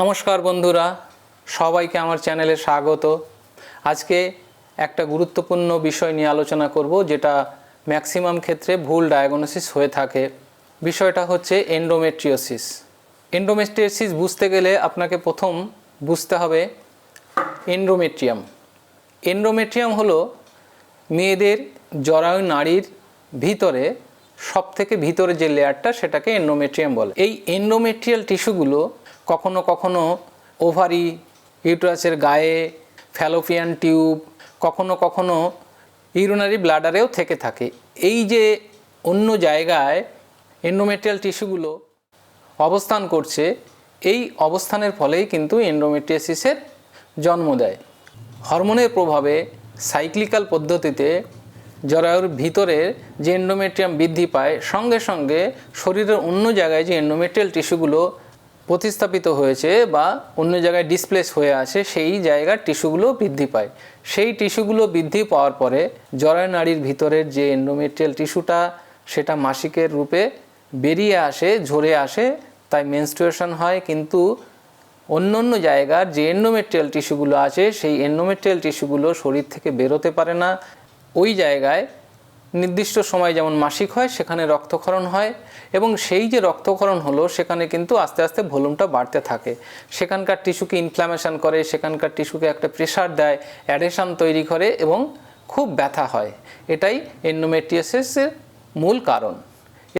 নমস্কার বন্ধুরা, সবাইকে আমার চ্যানেলে স্বাগত। আজকে একটা গুরুত্বপূর্ণ বিষয় নিয়ে আলোচনা করব, যেটা ম্যাক্সিমাম ক্ষেত্রে ভুল ডায়াগনোসিস হয়ে থাকে। বিষয়টা হচ্ছে এন্ডোমেট্রিওসিস এন্ডোমেট্রিওসিস বুঝতে গেলে আপনাকে প্রথম বুঝতে হবে এন্ডোমেট্রিয়াম এন্ডোমেট্রিয়াম হলো মেয়েদের জরায়ু নাড়ির ভিতরে সব থেকে ভিতরে যে লেয়ারটা সেটাকে এন্ডোমেট্রিয়াম বলে। এই এন্ডোমেট্রিয়াল টিস্যুগুলো কখনো কখনো ওভারি ইউটারাসের গায়ে ফ্যালোপিয়ান টিউব, কখনো কখনো ইউরোনারি ব্লাডারেও থেকে থাকে। এই যে অন্য জায়গায় এন্ডোমেট্রিয়াল টিস্যুগুলো অবস্থান করছে, এই অবস্থানের ফলেই কিন্তু এন্ডোমেট্রিয়াসিসের জন্ম দেয়। হরমোনের প্রভাবে সাইক্লিক্যাল পদ্ধতিতে জরায়ুর ভিতরে যে এন্ডোমেট্রিয়াম বৃদ্ধি পায়, সঙ্গে সঙ্গে শরীরের অন্য জায়গায় যে এন্ডোমেট্রিয়াল টিস্যুগুলো প্রতিস্থাপিত হয়েছে বা অন্য জায়গায় ডিসপ্লেস হয়ে আছে, সেই জায়গার টিস্যুগুলো বৃদ্ধি পায়। সেই টিস্যুগুলো বৃদ্ধি পাওয়ার পরে জরায়ু নাড়ির ভিতরের যে এন্ডোমেট্রিয়াল টিস্যুটা সেটা মাসিকের রূপে বেরিয়ে আসে, ঝরে আসে, তাই মেনস্ট্রুয়েশন হয়। কিন্তু অন্য অন্য জায়গার যে এন্ডোমেট্রিয়াল টিস্যুগুলো আছে, সেই এন্ডোমেট্রিয়াল টিস্যুগুলো শরীর থেকে বেরোতে পারে না। ওই জায়গায় নির্দিষ্ট সময় যেমন মাসিক হয়, সেখানে রক্তক্ষরণ হয় এবং সেই যে রক্তক্ষরণ হলো, সেখানে কিন্তু আস্তে আস্তে ভলিউমটা বাড়তে থাকে। সেখানকার টিস্যুকে ইনফ্ল্যামেশন করে, সেখানকার টিস্যুকে একটা প্রেশার দেয় অ্যাডেশন তৈরি করে এবং খুব ব্যথা হয়। এটাই এন্ডোমেট্রিয়াসিসের মূল কারণ।